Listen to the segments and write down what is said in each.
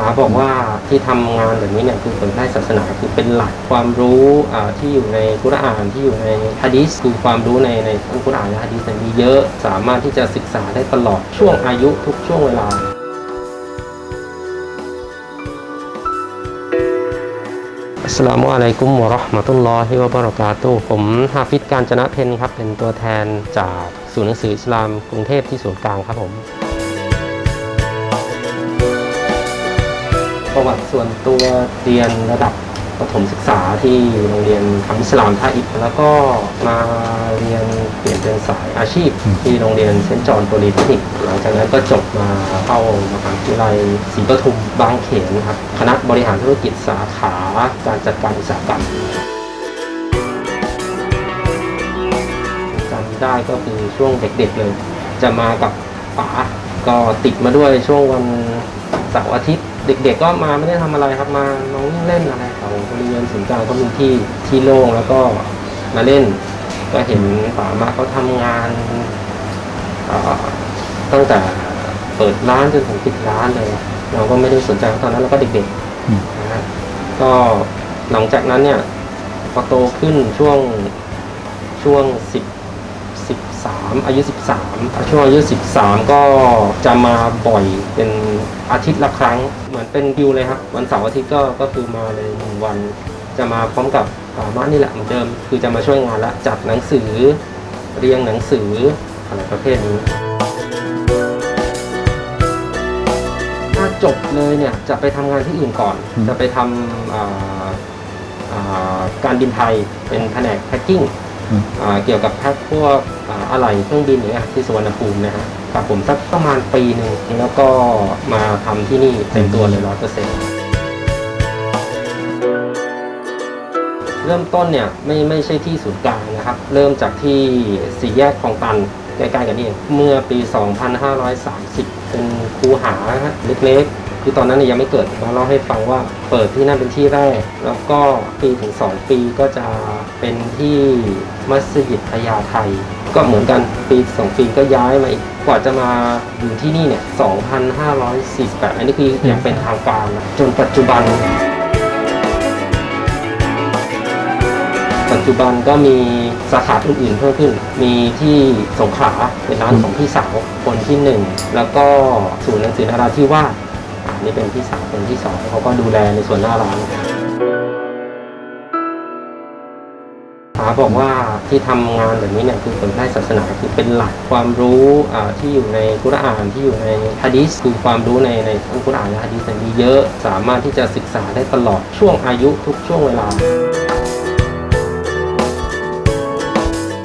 ป๋าบอกว่าที่ทำงานแบบนี้เนี่ยคือผยแพร่ศาสนาคือเป็นหลักความรู้ที่อยู่ในกุรอานที่อยู่ในฮะดีษคือความรู้ในในทั้งกุรอานและฮะดีษมีเยอะสามารถที่จะศึกษาได้ตลอดช่วงอายุทุกช่วงเวลาอัสลามุอะลัยกุมวะราะห์มะตุลลอฮิวะบะเราะกาตุผมฮาฟิดการจนะเพนครับ เป็นตัวแทนจากศูนย์หนังสืออิสลามกรุงเทพที่ศูนย์กลางครับผม ประวัติส่วนตัวเรียนระดับประถมศึกษาที่โรงเรียนคำอิสลามท่าอิฐแล้วก็มาเรียนเปลี่ยนเป็นสายอาชีพ ที่โรงเรียนเซนต์จอห์นโพลีเทคนิคหลังจากนั้นก็จบมาเข้ามหาวิทยาลัยศรีปทุมบางเขนครับคณะบริหารธุรกิจสาขาการจัดการอุตสาหกรรมจำได้ก็คือช่วงเด็กๆเลย จะมากับป๋าก็ติดมาด้วยช่วงวันเสาร์อาทิตย์ เด็กๆก็มาไม่ได้ทำอะไรครับมาน้องเล่นอะไรแถวบริเวณศูนย์กลางก็มีที่ที่โล่งแล้วก็มาเล่น ก็เห็นป๋ามาเขาทำงานตั้งแต่เปิดร้านจนถึงปิดร้านเลย เราก็ไม่ได้สนใจตอนนั้นเราก็เด็กๆนะฮะก็หลังจากนั้นเนี่ยพอโตขึ้นช่วงช่วงสิบ13อายุ 13ช่วงอายุ 13 ก็จะมาบ่อยเป็นอาทิตย์ละครั้ง เหมือนเป็นคิวเลยครับวันเสาร์อาทิตย์ก็ก็คือมาเลยหนึ่งวัน จะมาพร้อมกับป่ามานี่แหละเหมือนเดิม คือจะมาช่วยงานละจัดหนังสือเรียงหนังสืออะไรประเภทนี้ถ้าจบเลยเนี่ยจะไปทำงานที่อื่นก่อนอืมจะไปทำอ่าอ่าการบินไทยเป็นแผนกแพ็คกิ้งอืมอ่า เกี่ยวกับแพ็คพวกอะไหล่เครื่องบินเงี้ยที่สุวรรณภูมินะฮะกับผมสักประมาณปีหนึ่งแล้วก็มาทำที่นี่เต็มตัวเลยร้อยเปอร์เซ็นต์เริ่มต้นเนี่ยไม่ไม่ใช่ที่ศูนย์กลางนะครับ เริ่มจากที่สี่แยกคลองตันใกล้ๆกันนี่เองเมื่อปี 2530 เป็นคูหาเล็กๆ คือตอนนั้นเนยยังไม่เกิดมาเล่าให้ฟังว่าเปิดที่นั่นเป็นที่แรก แล้วก็ปีถึง 2 ปีก็จะเป็นที่ มัสยิดพญาไทยก็เหมือนกันปี2ปีก็ย้ายมาอีกกว่าจะมาอยู่ที่นี่เนี่ย 2,548 อันนี้คืออย่างเป็นทางการนะจนปัจจุบัน ปัจจุบันก็มีสาขาอื่นๆเพิ่มขึ้น มีที่สงขลาเป็นร้านของพี่สาวคนที่หนึ่ง แล้วก็ศูนย์หนังสือนาราธิวาสอ่า นี่เป็นพี่สาวคนที่สองเขาก็ดูแลในส่วนหน้าร้าน ป๋าบอกว่าที่ทำงานแบบนี้เนี่ยคือผยแพร่ศาสนาคือเป็นหลักความรู้อ่าที่อยู่ในกุรอานที่อยู่ในฮะดีษคือความรู้ในในทั้งกุรอานและฮะดีษมีเยอะสามารถที่จะศึกษาได้ตลอดช่วงอายุทุกช่วงเวลา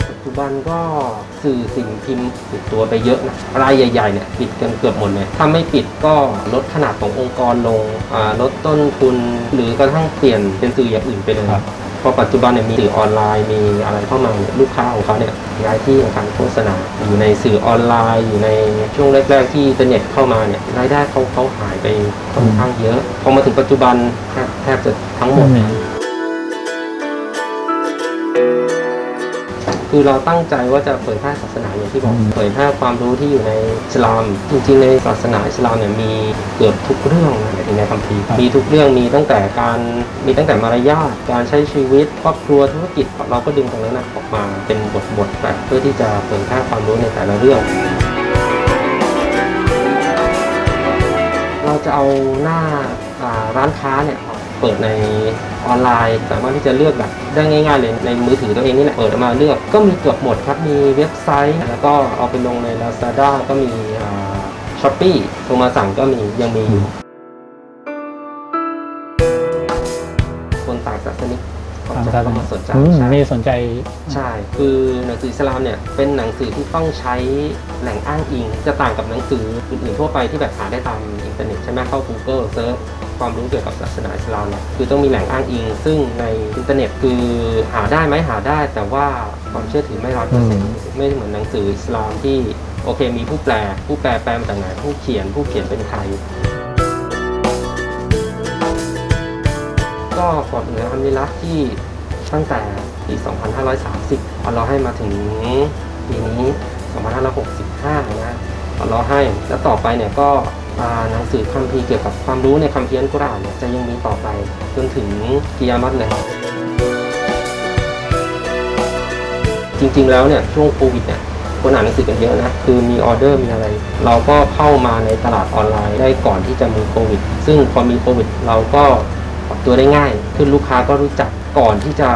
ปัจจุบันก็สื่อสิ่งพิมพ์ปิดตัวไปเยอะนะรายใหญ่ๆเนี่ยปิดกันเกือบหมดเลยถ้าไม่ปิดก็ลดขนาดขององค์กรลงอ่าลดต้นทุน หรือกระทั่งเปลี่ยนเป็นสื่ออย่างอื่นไปเลยค รับเพราะปัจจุบันเนี่ยมีสื่อออนไลน์มีอะไรเข้ามาเนี่ยลูกค้าของเขาเนี่ยย้ายที่ของการโฆษณา อยู่ในสื่อออนไลน์ อยู่ในช่วงแรก ๆ ที่อินเทอร์เน็ตเข้ามาเนี่ยรายได้เขาเขาหายไปค่อนข้างเยอะพอมาถึงปัจจุบันแทบแทบจะทั้งหมด คือเราตั้งใจว่าจะเผยแพร่ศาสนาอย่างที่บอกอืมเผยแพร่ความรู้ที่อยู่ในอิสลาม จริงๆในศาสนาอิสลามเนี่ยมีเกือบทุกเรื่องนะในคัมภีร์มีทุกเรื่องมีตั้งแต่การมีตั้งแต่มารยาทการใช้ชีวิตครอบครัวธุรกิจเราก็ดึงตรงนั้นนะออกมาเป็นบทบทๆแบบเพื่อที่จะเผยแพร่ความรู้ในแต่ละเรื่องเราจะเอาหน้าอ่าร้านค้าเนี่ย เปิดในออนไลน์ สามารถที่จะเลือกแบบได้ง่าย ๆ เลยในมือถือตัวเองนี่แหละเปิดออกมาเลือกก็มีเกือบหมดครับมีเว็บไซต์ แล้วก็เอาไปลงใน Lazada ก็มีช้อปปี้โทรมาสั่งก็มียังมีอยู่คนต่างศาสนิกเขาทางจะศาสเข้านามาสนใจอืมใช่นี่สนใจใช่ คือหนังสืออิสลามเนี่ยเป็นหนังสือที่ต้องใช้แหล่งอ้างอิง จะต่างกับหนังสืออื่นๆทั่วไปที่แบบหาได้ตามอินเทอร์เน็ตใช่ไหมเข้า Google เซิร์ช ความรู้เกี่ยวกับศาสนาอิสลามเนี่ยคือต้องมีแหล่งอ้างอิง ซึ่งในอินเทอร์เน็ตคือหาได้ไหมหาได้ แต่ว่าความเชื่อถือไม่ร้อยเปอร์เซ็นต์ไม่เหมือนหนังสืออิสลามที่โอเค มีผู้แปล ผู้แปลแปลมาจากไหนผู้เขียน ผู้เขียนเป็นใครก็ก่อนอื่นอัลฮัมดุลิลละห์ที่ตั้งแต่ปี 2530อัลเลอฮ์ให้มาถึงปีนี้ 2565 นะอัลเลอฮ์ให้แล้วต่อไปเนี่ยก็อ่า หนังสือคัมภีร์เกี่ยวกับความรู้ในคัมภีร์อัลกุรอานเนี่ยจะยังมีต่อไปจนถึงกิยามัตเลยจริงๆแล้วเนี่ยช่วงโควิดเนี่ยคนอ่านหนังสือกันเยอะนะคือมีออเดอร์มีอะไร เราก็เข้ามาในตลาดออนไลน์ได้ก่อนที่จะมีโควิด ซึ่งพอมีโควิด เราก็ปรับตัวได้ง่ายขึ้นลูกค้าก็รู้จักก่อนที่จะ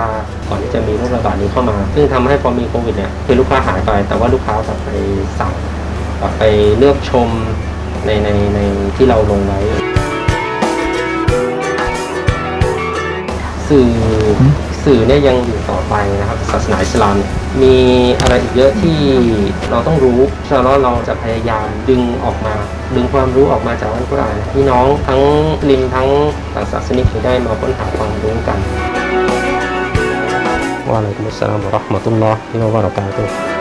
ก่อนที่จะมีโรคระบาดนี้เข้ามา ซึ่งทำให้พอมีโควิดเนี่ยคือลูกค้าหายไป แต่ว่าลูกค้ากลับไปสั่งกลับไปเลือกชม ในในในที่เราลงไว้ สื่อสื่อเนี่ยยังอยู่ต่อไปนะครับ ศาสนาอิสลามเนี่ยมีอะไรอีกเยอะที่เราต้องรู้ฉะนั้นเราจะพยายามดึงออกมา ดึงความรู้ออกมาจากอัลกุรอานให้พี่น้องทั้งลิมทั้งต่างศาสนิกได้มาค้นหาความรู้กันวะอะลัยกุมุสสลามวะเราะห์มะตุลลอฮ์วะบะเราะกาตุฮ์